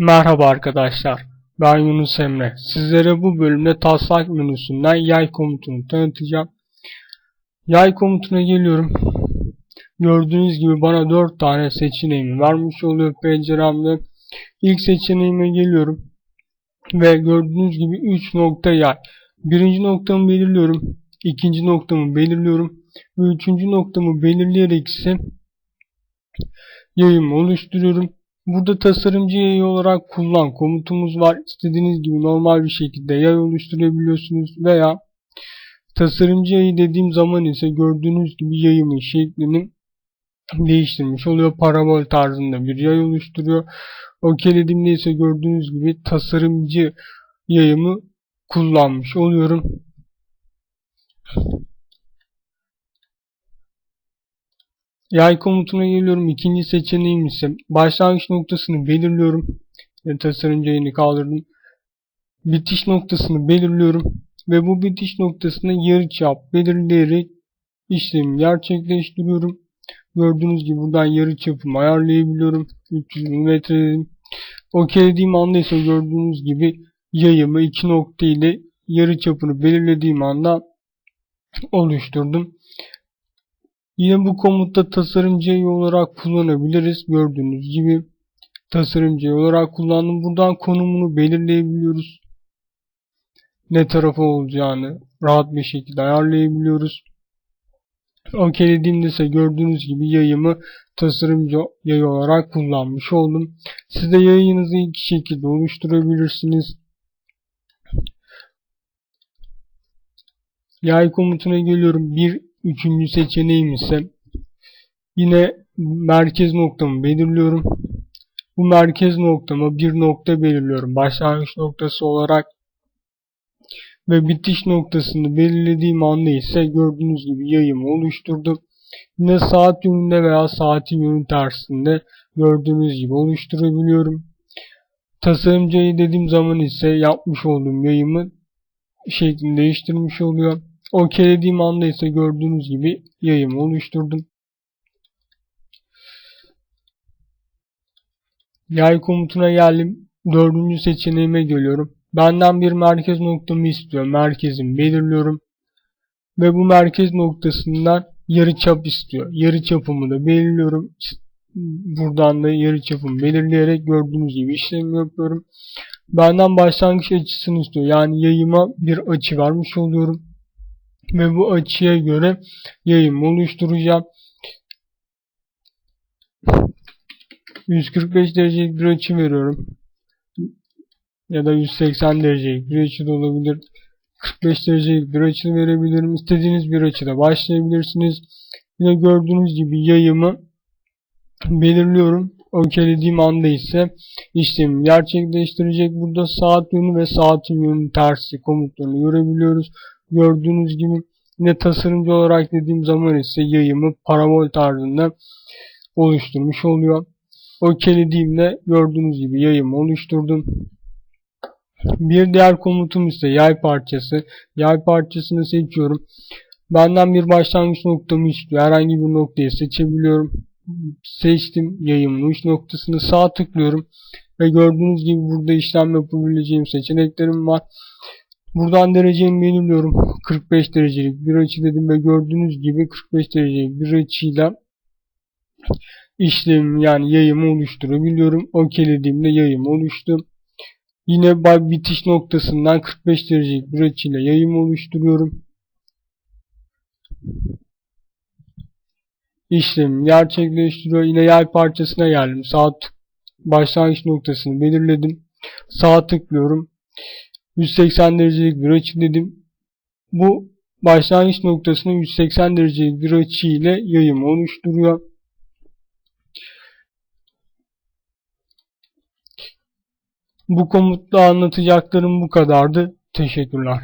Merhaba arkadaşlar, ben Yunus Emre. Sizlere bu bölümde taslak menüsünden yay komutunu tanıtacağım. Yay komutuna geliyorum. Gördüğünüz gibi bana 4 tane seçeneğimi vermiş oluyor penceremde. İlk seçeneğime geliyorum. Ve gördüğünüz gibi 3 nokta yay. Birinci noktamı belirliyorum. ikinci noktamı belirliyorum. Ve üçüncü noktamı belirleyerek ise yayımı oluşturuyorum. Burada tasarımcı yayı olarak kullan komutumuz var. İstediğiniz gibi normal bir şekilde yay oluşturabiliyorsunuz veya tasarımcı yayı dediğim zaman ise gördüğünüz gibi yayımın şeklini değiştirmiş oluyor. Parabol tarzında bir yay oluşturuyor. Okelediğimde ise gördüğünüz gibi tasarımcı yayımı kullanmış oluyorum. Yay komutuna geliyorum. İkinci seçeneğim ise başlangıç noktasını belirliyorum. Yani tasarımcı yayını kaldırdım. Bitiş noktasını belirliyorum. Ve bu bitiş noktasına yarıçap belirleyerek işlemi gerçekleştiriyorum. Gördüğünüz gibi buradan yarıçapımı ayarlayabiliyorum. 300 mm dedim. OK anda ise gördüğünüz gibi yayımı iki nokta ile yarıçapını belirlediğim anda oluşturdum. Yine bu komutta tasarımcı olarak kullanabiliriz. Gördüğünüz gibi tasarımcı olarak kullandım. Buradan konumunu belirleyebiliyoruz. Ne tarafa olacağını rahat bir şekilde ayarlayabiliyoruz. OK ise gördüğünüz gibi yayımı tasarımcı yayı olarak kullanmış oldum. Siz de yayınızı iki şekilde oluşturabilirsiniz. Yay komutuna geliyorum. Bir üçüncü seçeneğim ise yine merkez noktamı belirliyorum. Bu merkez noktama bir nokta belirliyorum. Başlangıç noktası olarak ve bitiş noktasını belirlediğim anda ise gördüğünüz gibi yayımı oluşturdum. Yine saat yönünde veya saatin yönü tersinde gördüğünüz gibi oluşturabiliyorum. Tasarımcıyı dediğim zaman ise yapmış olduğum yayımı şeklini değiştirmiş oluyor. OK dediğim anda ise gördüğünüz gibi yayımı oluşturdum. Yay komutuna geldim. Dördüncü seçeneğime geliyorum. Benden bir merkez noktamı istiyor. Merkezimi belirliyorum. Ve bu merkez noktasından yarı çap istiyor. Yarı çapımı da belirliyorum. Buradan da yarı çapımı belirleyerek gördüğünüz gibi işlemi yapıyorum. Benden başlangıç açısını istiyor. Yani yayıma bir açı vermiş oluyorum. Ve bu açıya göre yayımı oluşturacağım. 145 derecelik bir açı veriyorum. Ya da 180 derecelik bir açı da olabilir. 45 derecelik bir açı verebilirim. İstediğiniz bir açıda başlayabilirsiniz. Yine gördüğünüz gibi yayımı belirliyorum. Okelediğim anda ise işlemi gerçekleştirecek. Burada saat yönü ve saatin yönü tersi komutlarını görebiliyoruz. Gördüğünüz gibi yine tasarımcı olarak dediğim zaman ise yayımı parabol tarzında oluşturmuş oluyor. Okelediğimde gördüğünüz gibi yayımı oluşturdum. Bir diğer komutum ise yay parçası. Yay parçasını seçiyorum. Benden bir başlangıç noktamı istiyor. Herhangi bir noktayı seçebiliyorum. Seçtim yayımın uç noktasını sağ tıklıyorum. Ve gördüğünüz gibi burada işlem yapabileceğim seçeneklerim var. Buradan derecemi belirliyorum. 45 derecelik bir açı dedim ve gördüğünüz gibi 45 derecelik bir açıyla işlem yani yayımı oluşturabiliyorum. Okelediğimde yayım oluştu. Yine bitiş noktasından 45 derecelik bir açıyla yayım oluşturuyorum. İşlemi gerçekleştiriyor. Yine yay parçasına geldim. Sağ başlangıç noktasını belirledim. Sağ tıklıyorum. 180 derecelik bir açı dedim. Bu başlangıç noktasına 180 derecelik bir açı ile yayımı oluşturuyor. Bu komutla anlatacaklarım bu kadardı. Teşekkürler.